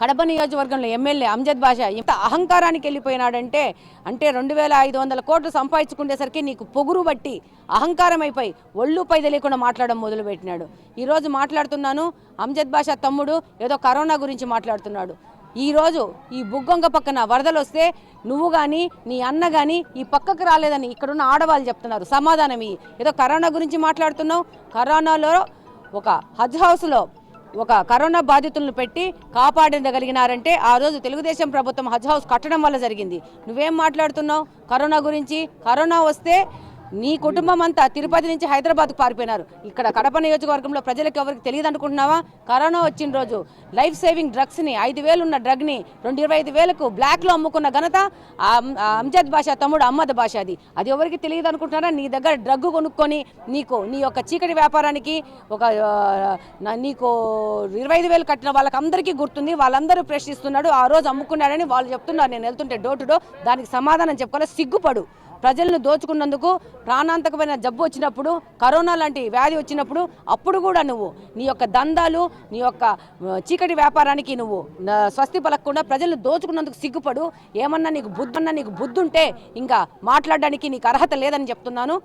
కడప నియోజకవర్గంలో ఎమ్మెల్యే అంజద్ బాషా ఇంత అహంకారానికి వెళ్ళిపోయినాడంటే అంటే రెండు వేల ఐదు వందల కోట్లు సంపాదించుకునేసరికి నీకు పొగురు బట్టి అహంకారం అయిపోయి ఒళ్ళుపై తెలియకుండా మాట్లాడడం మొదలుపెట్టినాడు. ఈరోజు మాట్లాడుతున్నాను అంజద్ బాషా తమ్ముడు ఏదో కరోనా గురించి మాట్లాడుతున్నాడు. ఈరోజు ఈ బుగ్గొంగ పక్కన వరదలు వస్తే నువ్వు కానీ నీ అన్న కానీ ఈ పక్కకు రాలేదని ఇక్కడున్న ఆడవాళ్ళు చెప్తున్నారు. సమాధానం ఏదో కరోనా గురించి మాట్లాడుతున్నావు కరోనాలో ఒక హజ్ హౌస్లో ఒక కరోనా బాధితులను పెట్టి కాపాడగలిగినారంటే ఆ రోజు తెలుగుదేశం ప్రభుత్వం హజ్ హౌస్ కట్టడం వల్ల జరిగింది. నువ్వేం మాట్లాడుతున్నావు? కరోనా గురించి కరోనా వస్తే నీ కుటుంబం అంతా తిరుపతి నుంచి హైదరాబాద్కు పారిపోయినారు. ఇక్కడ కడప నియోజకవర్గంలో ప్రజలకు ఎవరికి తెలియదు అనుకుంటున్నావా కరోనా వచ్చిన రోజు లైఫ్ సేవింగ్ డ్రగ్స్ని ఐదు వేలు ఉన్న డ్రగ్ని రెండు ఇరవై ఐదు వేలకు బ్లాక్లో అమ్ముకున్న ఘనత అంజద్ భాష తమ్ముడు అహ్మద్ భాష అది అది ఎవరికి తెలియదు అనుకుంటున్నారా నీ దగ్గర డ్రగ్ కొనుక్కొని నీకు నీ యొక్క చీకటి వ్యాపారానికి ఒక నీకు ఇరవై ఐదు వేలు కట్టిన వాళ్ళకి అందరికీ గుర్తుంది. వాళ్ళందరూ ప్రశ్నిస్తున్నాడు. ఆ రోజు అమ్ముకున్నాడని వాళ్ళు చెప్తున్నారు. నేను వెళ్తుంటే డోర్ టు డోర్ దానికి సమాధానం చెప్పుకోవాలి సిగ్గుపడు. ప్రజలను దోచుకున్నందుకు ప్రాణాంతకమైన జబ్బు వచ్చినప్పుడు కరోనా లాంటి వ్యాధి వచ్చినప్పుడు అప్పుడు కూడా నువ్వు నీ యొక్క దందాలు నీ యొక్క చీకటి వ్యాపారానికి నువ్వు స్వస్తి పలకకుండా ప్రజలను దోచుకున్నందుకు సిగ్గుపడు. ఏమన్నా నీకు బుద్ధి అన్నా నీకు బుద్ధి ఉంటే ఇంకా మాట్లాడడానికి నీకు అర్హత లేదని చెప్తున్నాను.